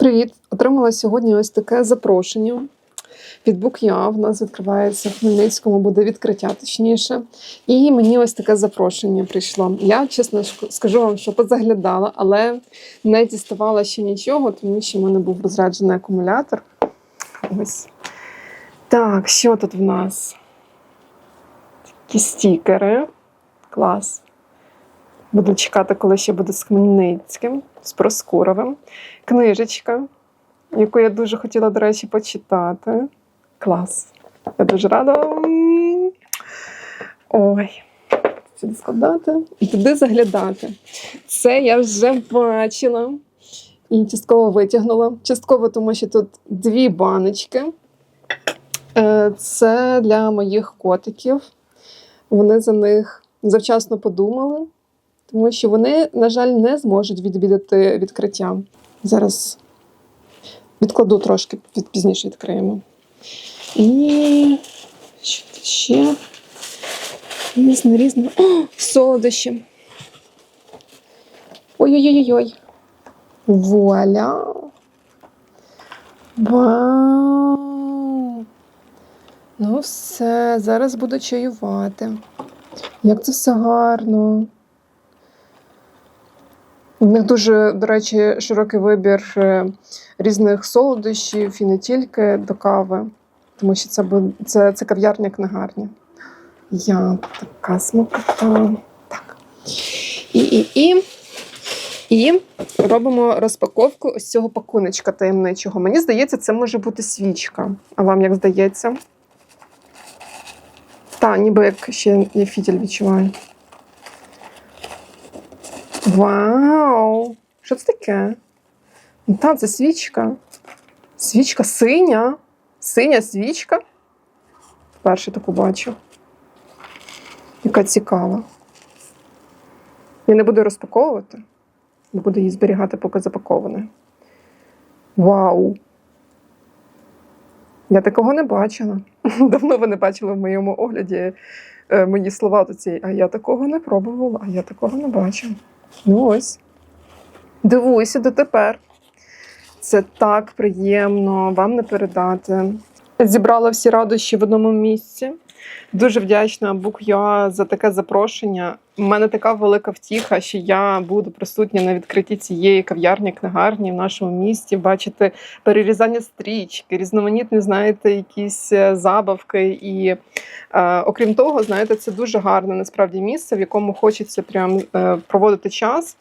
Привіт! Отримала сьогодні ось таке запрошення від Бук'я. В нас відкривається в Хмельницькому, буде відкриття точніше. І мені ось таке запрошення прийшло. Я чесно скажу вам, що позаглядала, але не діставала ще нічого, тому що в мене був розряджений акумулятор. Ось. Так, що тут в нас? Такі стікери. Клас. Буду чекати, коли ще буде з Хмельницьким, з Проскуровим. Книжечка, яку я дуже хотіла, до речі, почитати. Клас. Я дуже рада. Ой. Сюди складати і туди заглядати. Це я вже бачила і частково витягнула. Частково, тому що тут дві баночки. Е, Це для моїх котиків. Вони за них завчасно подумали, тому що вони, на жаль, не зможуть відвідати відкриття. Зараз відкладу трошки, від пізніше відкриємо. І що ще? Різне, різне. О, солодощі. Ой-ой-ой-ой. Вуаля. Вау. Ну, все, зараз буду чаювати. Як це все гарно. У них дуже, до речі, широкий вибір е, різних солодощів і не тільки до кави, тому що це, це, це кав'ярня книгарня. Я така смакота. Так. І, і, і, і робимо розпаковку ось цього пакуночка таємничого. Мені здається, це може бути свічка. А вам як здається? Та, ніби як ще я фітіль відчуваю. Вау! Що це таке? Ну, Та, це свічка. Свічка синя. Синя свічка. Вперше таку бачу. Яка цікава. Я не буду розпаковувати, бо буду її зберігати, поки запаковане. Вау! Я такого не бачила. Давно ви не бачили в моєму огляді е, мої слова до цієї, а я такого не пробувала, а я такого не бачила. Ну ось. Дивуюся дотепер. Це так приємно вам не передати. Зібрала всі радощі в одному місці. Дуже вдячна Бук'юа за таке запрошення. У мене така велика втіха, що я буду присутня на відкритті цієї кав'ярні книгарні в нашому місті, бачити перерізання стрічки, різноманітні, знаєте, якісь е, забавки. І е, окрім того, знаєте, це дуже гарне насправді місце, в якому хочеться прям е, проводити час.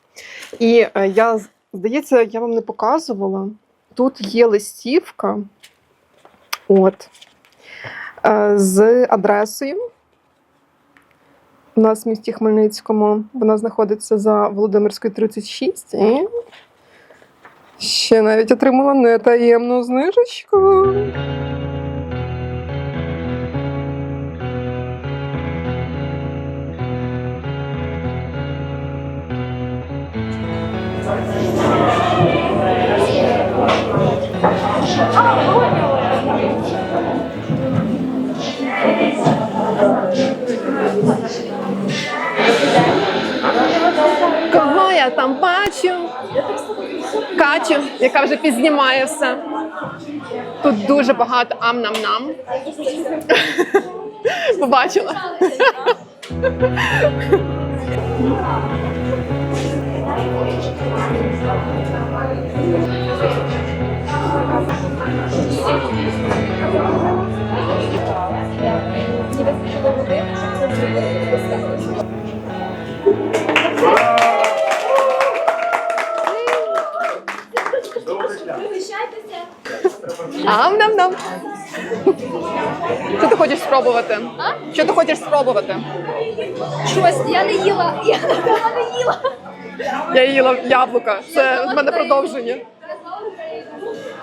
І е, я здається, я вам не показувала. Тут є листівка. От з адресою. У нас в місті Хмельницькому вона знаходиться за Володимирською 36. І ще навіть отримала нетаємну знижечку. Там бачу? Катю, яка вже підзнімає все. Тут дуже багато ам-нам-нам. Побачила. Ам-нам-нам. Що ти хочеш спробувати? А? Що ти хочеш спробувати? Щось я не їла. Я не їла. Я їла яблука. Це в мене продовження.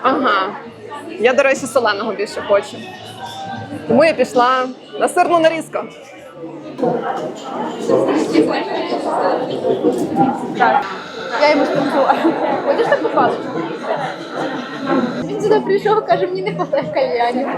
Ага. Я, до речі, соленого більше хочу. Тому я пішла на сирну нарізку. Так. Я йому спонсую. Хочеш так попасти? Сюди прийшов, каже, мені не хватає кальянів.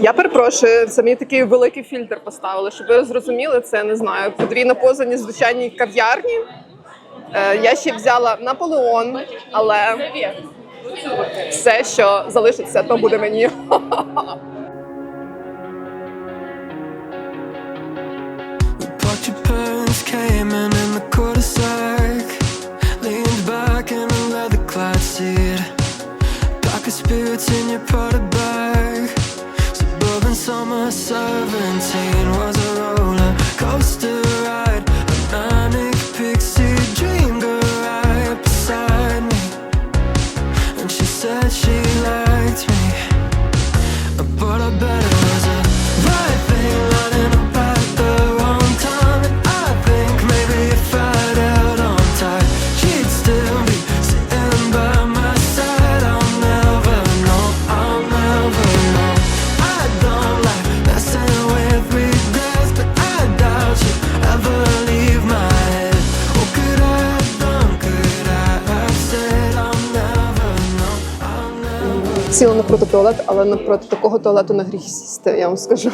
Я перепрошую, це мені такий великий фільтр поставили, щоб ви зрозуміли, це не знаю. Подвійна поза звичайній кав'ярні. Е, я ще взяла Наполеон, але все, що залишиться, то буде мені. came in in the cul-de-sac. Leaned back in a leather-clad seat spirits in your Prada Сіла напроти туалету, але напроти такого туалету на гріх сісти, я вам скажу.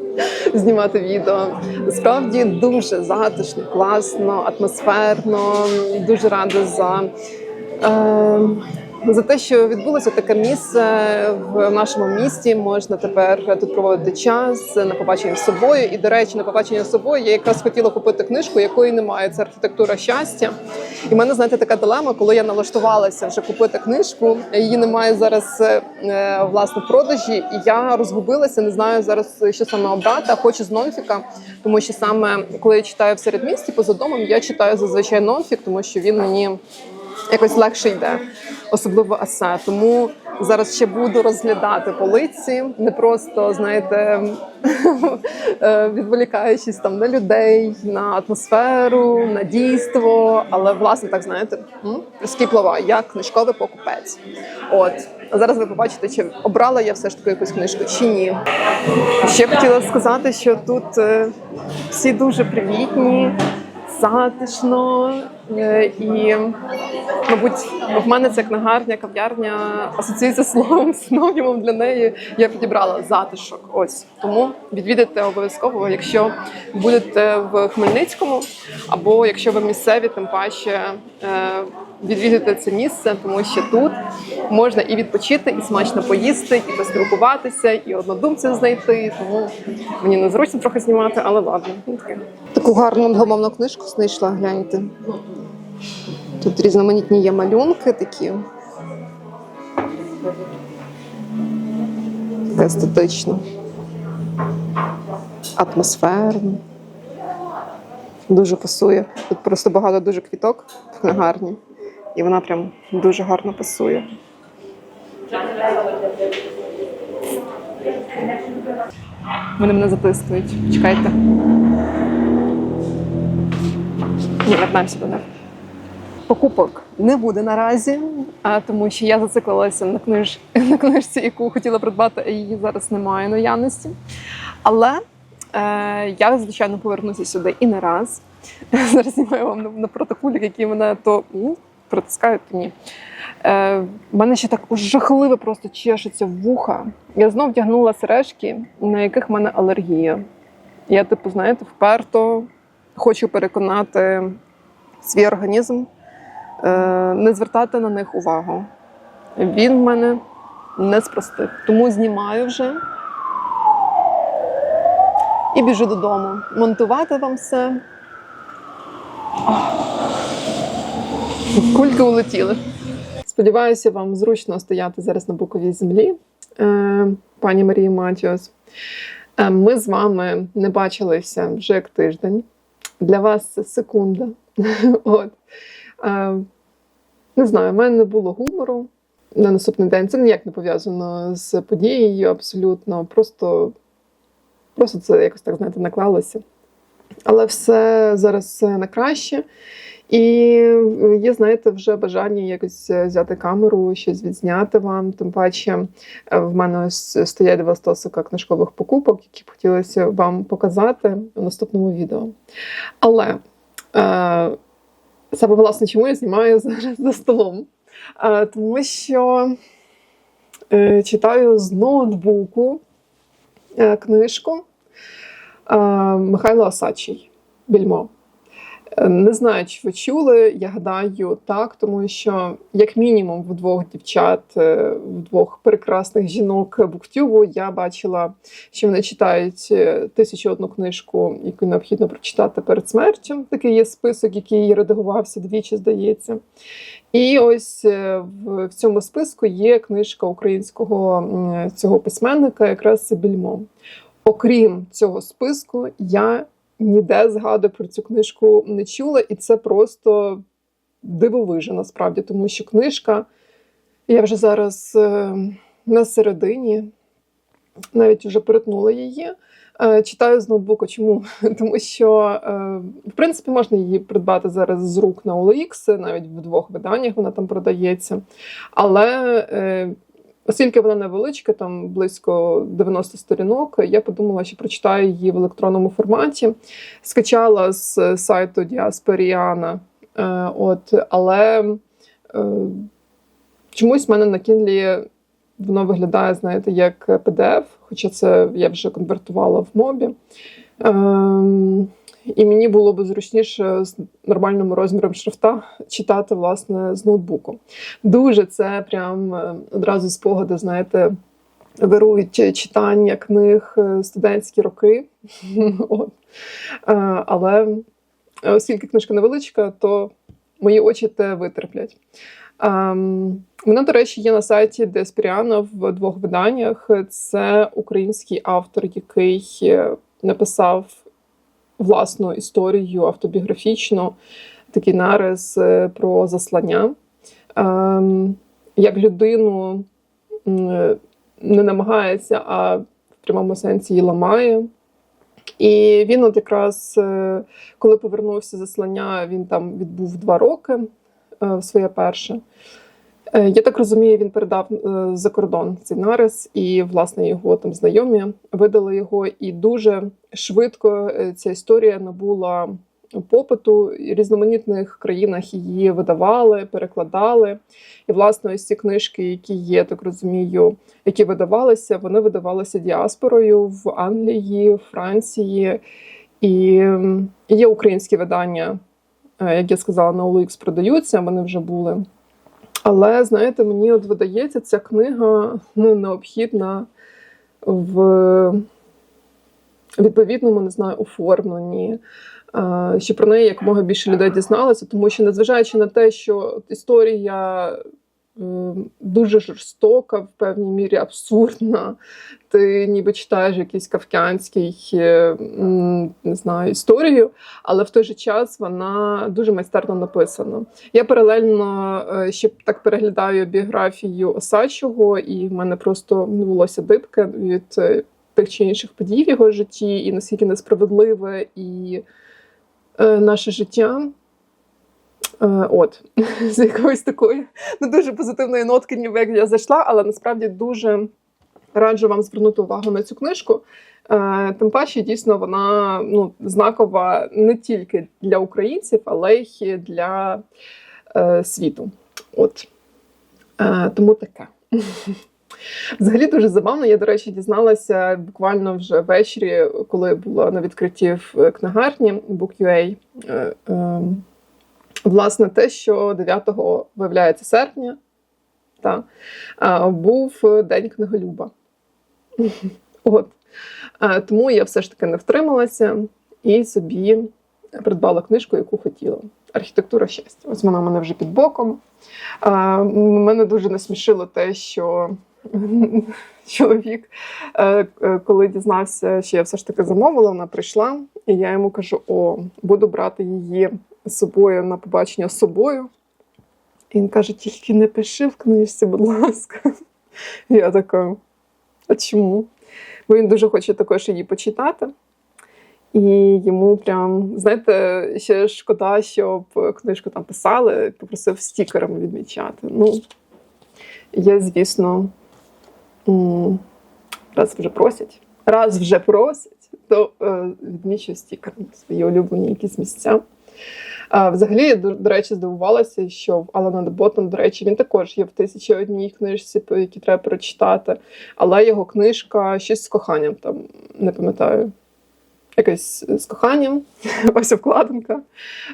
Знімати відео. Справді дуже затишно, класно, атмосферно. Дуже рада за, е, за те, що відбулося таке місце в нашому місті. Можна тепер тут проводити час на побачення з собою. І, до речі, на побачення з собою я якраз хотіла купити книжку, якої немає. Це архітектура щастя. І в мене, знаєте, така дилема, коли я налаштувалася вже купити книжку, її немає зараз е, власне в продажі, і я розгубилася, не знаю зараз, що саме обрати. А хочу з нонфіка, тому що саме коли я читаю в середмісті поза домом, я читаю зазвичай нонфік, тому що він мені якось легше йде, особливо есе. Тому зараз ще буду розглядати полиці, не просто знаєте, е, відволікаючись там на людей, на атмосферу, на дійство, але власне так знаєте, прискіплива, як книжковий покупець. От а зараз ви побачите, чи обрала я все ж таки якусь книжку чи ні. Ще хотіла сказати, що тут е, всі дуже привітні, затишно і, мабуть, в мене ця книгарня, кав'ярня асоціюється словом синонімом для неї. Я підібрала затишок. Ось тому відвідайте обов'язково, якщо будете в Хмельницькому, або якщо ви місцеві, тим паче відвідайте це місце, тому що тут можна і відпочити, і смачно поїсти, і поспілкуватися, і однодумців знайти. Тому мені незручно трохи знімати, але ладно. Таку гарну англомовну книжку знайшла, гляньте. Тут різноманітні є малюнки такі. Таке естетично. Атмосферно. Дуже пасує. Тут просто багато дуже квіток в книгарні. І вона прям дуже гарно пасує. Вони мене затискують. Чекайте. Ні, вернемося до них. Покупок не буде наразі, тому що я зациклилася на книж на книжці, яку хотіла придбати, а її зараз немає наявності. Але е, я, звичайно, повернуся сюди і не раз. Зараз знімаю вам на, протоколі, які мене то притискають, то ні. Е, мене ще так жахливо просто чешеться вуха. Я знов вдягнула сережки, на яких в мене алергія. Я, типу, знаєте, вперто хочу переконати свій організм е, не звертати на них увагу. Він в мене не спростив. Тому знімаю вже і біжу додому. Монтувати вам все. Ох. Кульки улетіли. Сподіваюся, вам зручно стояти зараз на боковій землі, е, пані Марії Матіос. Е, Ми з вами не бачилися вже як тиждень. Для вас це секунда. От. Е, Не знаю, в мене не було гумору на наступний день. Це ніяк не пов'язано з подією абсолютно. Просто, просто це якось так, знаєте, наклалося. Але все зараз на краще. І є, знаєте, вже бажання якось е, взяти камеру, щось відзняти вам. Тим паче, е, в мене стоять два стосика книжкових покупок, які б хотілося вам показати у наступному відео. Але е, саме власне, чому я знімаю зараз за столом? Е, тому що е, читаю з ноутбуку е, книжку е, Михайла Осадчий Більмо. Не знаю, чи ви чули, я гадаю, так, тому що, як мінімум, в двох дівчат, е, в двох прекрасних жінок буктюбу я бачила, що вони читають е, тисячу одну книжку, яку необхідно прочитати перед смертю. Такий є список, який редагувався двічі, здається. І ось е, в цьому списку є книжка українського цього письменника, якраз Більмо. Окрім цього списку, я ніде згаду про цю книжку не чула, і це просто дивовижа насправді, тому що книжка, я вже зараз е, на середині, навіть вже перетнула її. Е, Читаю з ноутбуку. Чому? Тому що, е, в принципі, можна її придбати зараз з рук на OLX, навіть в двох виданнях вона там продається. Але оскільки вона невеличка, там близько 90 сторінок, я подумала, що прочитаю її в електронному форматі. Скачала з сайту Діаспоріана. Е, От, але е, чомусь в мене на Kindle воно виглядає, знаєте, як PDF, хоча це я вже конвертувала в мобі. І мені було б зручніше з нормальним розміром шрифта читати власне з ноутбуку. Дуже це прям е, одразу спогади, знаєте, вирують читання книг е, студентські роки. Е, Але оскільки книжка невеличка, то мої очі те витерплять. Ем, Вона, до речі, є на сайті Деспіріана в двох виданнях. Це український автор, який написав власну історію автобіографічну, такий нарис е, про заслання. Ем, Як людину е, не намагається, а в прямому сенсі її ламає. І він, от якраз, е, коли повернувся заслання, він там відбув два роки своє перше. Е, Я так розумію, він передав е, за кордон цей нарис, і власне його там знайомі видали його. І дуже швидко е, ця історія набула попиту. В різноманітних країнах її видавали, перекладали. І власне ось ці книжки, які є, так розумію, які видавалися, вони видавалися діаспорою в Англії, Франції. І є українські видання, як я сказала, на OLX продаються, вони вже були. Але знаєте, мені от видається, ця книга ну, необхідна в відповідному, не знаю, оформленні, щоб про неї якомога більше людей дізналося, тому що, незважаючи на те, що історія дуже жорстока, в певній мірі абсурдна, ти ніби читаєш якийсь кавкянський е, не знаю, історію, але в той же час вона дуже майстерно написана. Я паралельно е, ще так переглядаю біографію Осадчого, і в мене просто ну, волосся дибке від е, тих чи інших подій в його житті, і наскільки несправедливе і е, наше життя. Е, От, з якоїсь такої не дуже позитивної нотки, ніби як я зайшла, але насправді дуже раджу вам звернути увагу на цю книжку. Е, Тим паче, дійсно, вона ну, знакова не тільки для українців, але й для е, світу. От. Е, тому таке. Взагалі дуже забавно. Я, до речі, дізналася буквально вже ввечері, коли була на відкритті в книгарні Book.ua. Е, е, Власне, те, що 9 виявляється серпня, та, був День книголюба. От. Тому я все ж таки не втрималася і собі придбала книжку, яку хотіла. Архітектура щастя. Ось вона в мене вже під боком. Мене дуже насмішило те, що чоловік, е, е, коли дізнався, що я все ж таки замовила, вона прийшла, і я йому кажу: о, буду брати її собою на побачення з собою. І він каже: тільки не пиши в книжці, будь ласка. Я така, а чому? Бо він дуже хоче також її почитати. І йому прям, знаєте, ще шкода, щоб книжку там писали, попросив стікерами відмічати. Ну, є, звісно, раз вже просять, раз вже просять, то е, відмічу стікером свої улюблені якісь місця. Взагалі, я, до, речі, здивувалася, що в Алана Деботон, до речі, він також є в тисячі одній книжці, які треба прочитати. Але його книжка щось з коханням, там не пам'ятаю. Якесь з коханням, ось обкладинка.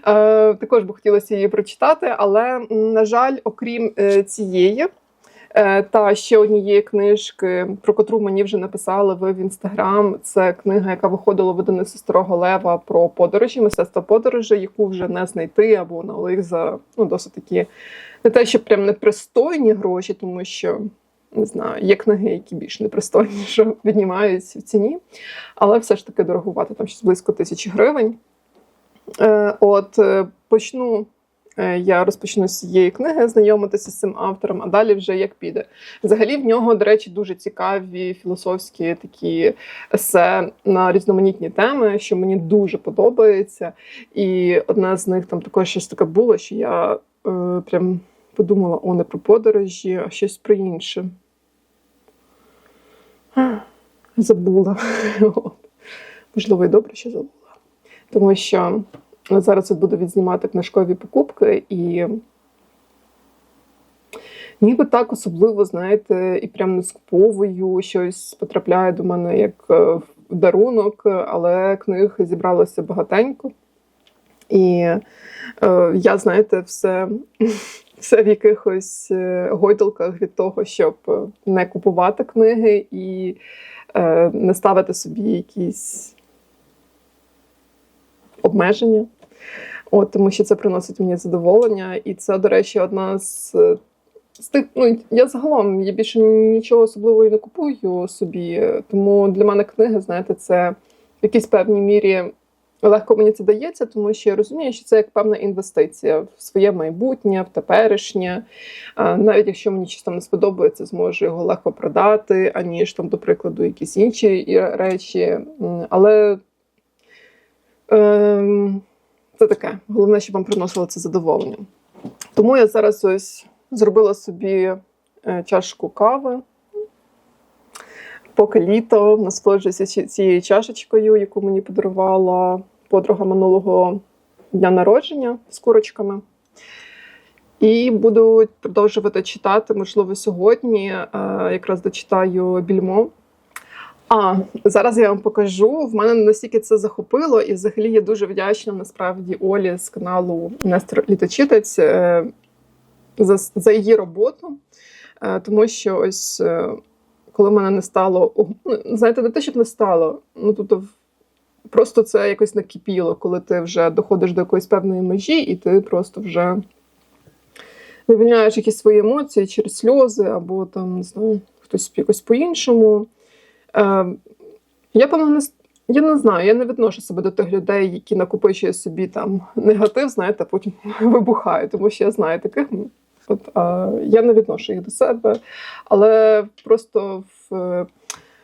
Е, також би хотілося її прочитати, але, на жаль, окрім е, цієї та ще однієї книжки, про котру мені вже написали ви в інстаграм. Це книга, яка виходила в видавництві Старого Лева про подорожі, мистецтво подорожі, яку вже не знайти або на них за ну, досить такі не те, що прям непристойні гроші, тому що не знаю, є книги, які більш непристойні, що віднімаються в ціні, але все ж таки дорогувати, там щось близько тисячі гривень. Е, от е, почну. Е, Я розпочну з цієї книги знайомитися з цим автором, а далі вже як піде. Взагалі в нього, до речі, дуже цікаві філософські такі есе на різноманітні теми, що мені дуже подобається. І одна з них там також щось таке було, що я е, прям подумала: о, не про подорожі, а щось про інше. Забула. Можливо, і добре, що забула. Тому що зараз от буду відзнімати книжкові покупки і. Ніби так особливо, знаєте, і прям не скуповую щось потрапляє до мене як е, в дарунок, але книг зібралося багатенько. І е, я, знаєте, все, все в якихось е, гойдалках від того, щоб е, не купувати книги і е, не ставити собі якісь обмеження. От, тому що це приносить мені задоволення. І це, до речі, одна з, е, з тих. Ну, я загалом я більше нічого особливого і не купую собі. Тому для мене книги, знаєте, це в якійсь певній мірі легко мені це дається, тому що я розумію, що це як певна інвестиція в своє майбутнє, в теперішнє. Навіть якщо мені щось там не сподобається, зможу його легко продати, аніж там, до прикладу, якісь інші речі. Але ем, це таке. Головне, щоб вам приносило це задоволення. Тому я зараз ось зробила собі е, чашку кави. Поки літо насолоджуюся цією чашечкою, яку мені подарувала подруга минулого дня народження з курочками. І буду продовжувати читати, можливо, сьогодні е, якраз дочитаю більмо. А зараз я вам покажу. В мене настільки це захопило, і взагалі я дуже вдячна насправді Олі з каналу Нестор Літочитець е, за, за її роботу. Е, Тому що ось е, коли мене не стало, ну, знаєте, не те, щоб не стало, ну тобто просто це якось накипіло, коли ти вже доходиш до якоїсь певної межі, і ти просто вже вивільняєш якісь свої емоції через сльози, або там, не знаю, хтось якось по-іншому. Е, я, певно, я не знаю, я не відношу себе до тих людей, які накопичують собі там негатив, знаєте, потім вибухають, тому що я знаю таких. От, а, я не відношу їх до себе, але просто в,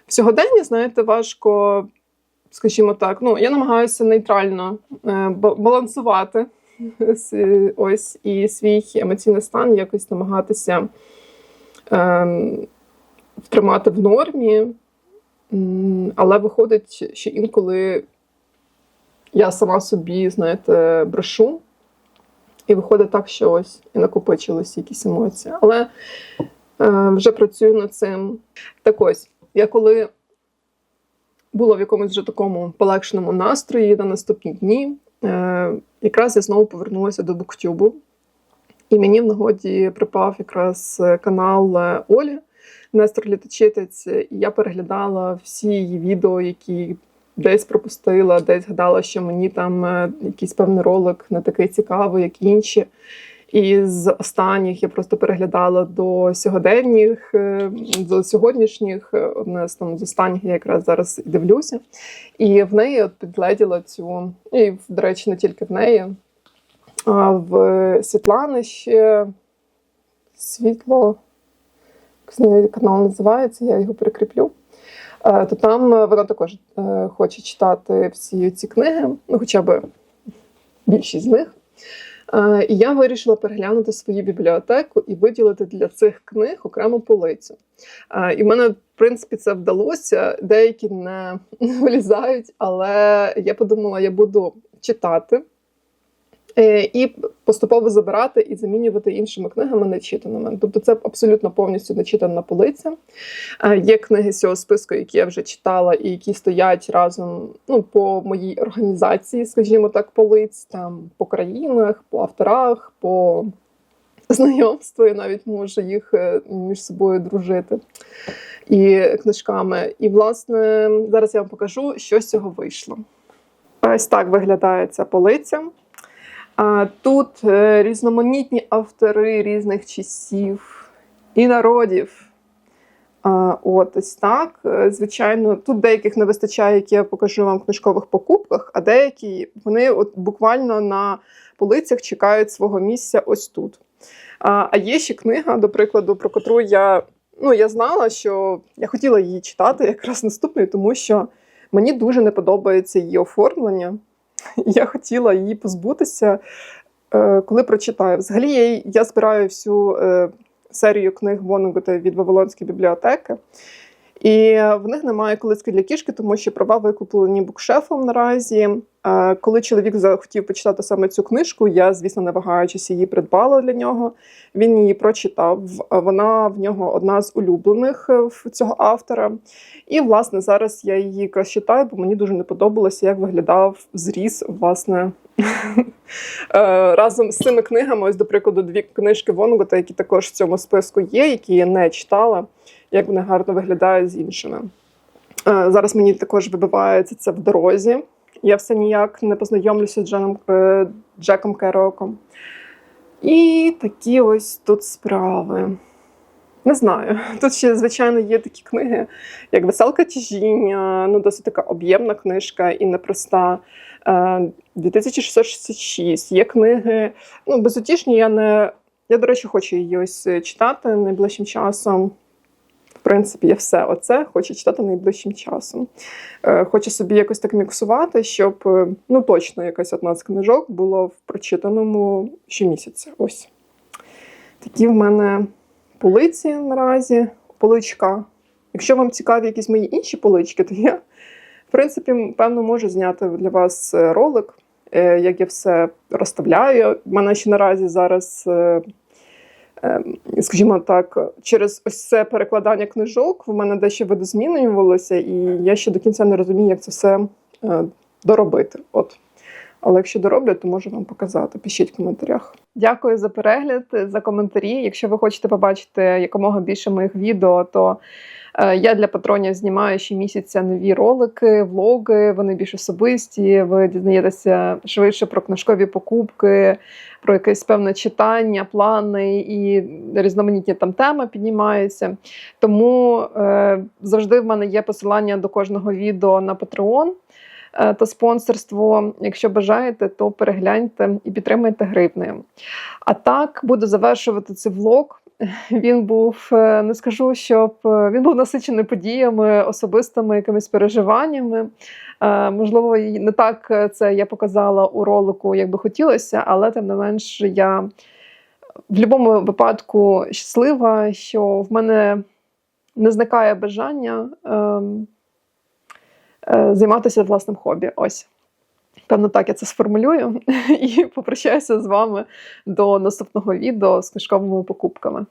в сьогоденні, знаєте, важко, скажімо так, ну, я намагаюся нейтрально е, балансувати ось і свій емоційний стан якось намагатися е, втримати в нормі. Але виходить, що інколи я сама собі, знаєте, брешу, і виходить так, що ось і накопичилися якісь емоції. Але е, вже працюю над цим. Так ось, я коли була в якомусь вже такому полегшеному настрої на наступні дні, е, якраз я знову повернулася до буктюбу. І мені в нагоді припав якраз канал е, Олі Нестор Літочитець. І я переглядала всі її відео, які десь пропустила, десь гадала, що мені там е, якийсь певний ролик не такий цікавий, як інші. І з останніх я просто переглядала до сьогоденніх, е, до сьогоднішніх. е, Одне з там з останніх я якраз зараз дивлюся. І в неї от підгледіла цю, і, до речі, не тільки в неї, а в Світлани ще світло. Канал називається, я його прикріплю. е, то там е, вона також е, хоче читати всі ці книги, ну хоча б більшість з них. І я вирішила переглянути свою бібліотеку і виділити для цих книг окрему полицю. І в мене, в принципі, це вдалося. Деякі не вилізають, але я подумала, я буду читати. Е, І поступово забирати і замінювати іншими книгами нечитаними. Тобто це абсолютно повністю нечитана полиця. Е, Є книги з цього списку, які я вже читала, і які стоять разом ну, по моїй організації, скажімо так, полиць, там по країнах, по авторах, по знайомству. Я навіть можу їх е, між собою дружити і книжками. І, власне, зараз я вам покажу, що з цього вийшло. Ось так виглядає ця полиця. Тут е, різноманітні автори різних часів і народів. От ось так. Е, Звичайно, тут деяких не вистачає, які я покажу вам в книжкових покупках, а деякі вони от буквально на полицях чекають свого місця ось тут. А а є ще книга, до прикладу, про котру я, ну, я знала, що я хотіла її читати якраз наступною, тому що мені дуже не подобається її оформлення. Я хотіла її позбутися, е, коли прочитаю. Взагалі, я, я збираю всю е, серію книг Вонегута від Вавилонської бібліотеки. І в них немає колиски для кішки, тому що права викуплені букшефом наразі. Коли чоловік захотів почитати саме цю книжку, я, звісно, не вагаючись, її придбала для нього. Він її прочитав. Вона в нього одна з улюблених е, цього автора. І, власне, зараз я її якраз читаю, бо мені дуже не подобалося, як виглядав зріз, власне. Е, Разом з цими книгами, ось, до прикладу, дві книжки Вонгота, які також в цьому списку є, які я не читала, як вони гарно виглядають з іншими. Е, Зараз мені також вибивається це в дорозі. Я все ніяк не познайомлюся з Дженом, е, Джеком Кероком. І такі ось тут справи. Не знаю. Тут ще, звичайно, є такі книги, як Веселка тяжіння, ну, досить така об'ємна книжка і непроста. Е, 2666. Є книги. Ну, безутішні я не. Я, до речі, хочу її ось е, читати найближчим часом. Принципі, я все оце хочу читати найближчим часом. Е, Хочу собі якось так міксувати, щоб е, ну, точно якась одна з книжок було в прочитаному щомісяця. Ось. Такі в мене полиці наразі, поличка. Якщо вам цікаві якісь мої інші полички, то я, в принципі, певно, можу зняти для вас е, ролик, як я все розставляю. У мене ще наразі зараз, скажімо так, через ось це перекладання книжок в мене дещо видозмінювалося, і я ще до кінця не розумію, як це все е, доробити. От. Але якщо дороблю, то можу вам показати. Пишіть в коментарях. Дякую за перегляд, за коментарі. Якщо ви хочете побачити якомога більше моїх відео, то я для патронів знімаю щомісяця нові ролики, влоги. Вони більш особисті. Ви дізнаєтеся швидше про книжкові покупки, про якесь певне читання, плани і різноманітні там теми піднімаються. Тому е, завжди в мене є посилання до кожного відео на Patreon е, та спонсорство. Якщо бажаєте, то перегляньте і підтримайте гривнею. А так буду завершувати цей влог. Він був, е, не скажу, щоб е, він був насичений подіями, особистими якимись переживаннями. Е, Можливо, не так е, це я показала у ролику, як би хотілося, але тим не менш я в будь-якому випадку щаслива, що в мене не зникає бажання ем, е, займатися власним хобі. Ось. Певно, так я це сформулюю і попрощаюся з вами до наступного відео з книжковими покупками.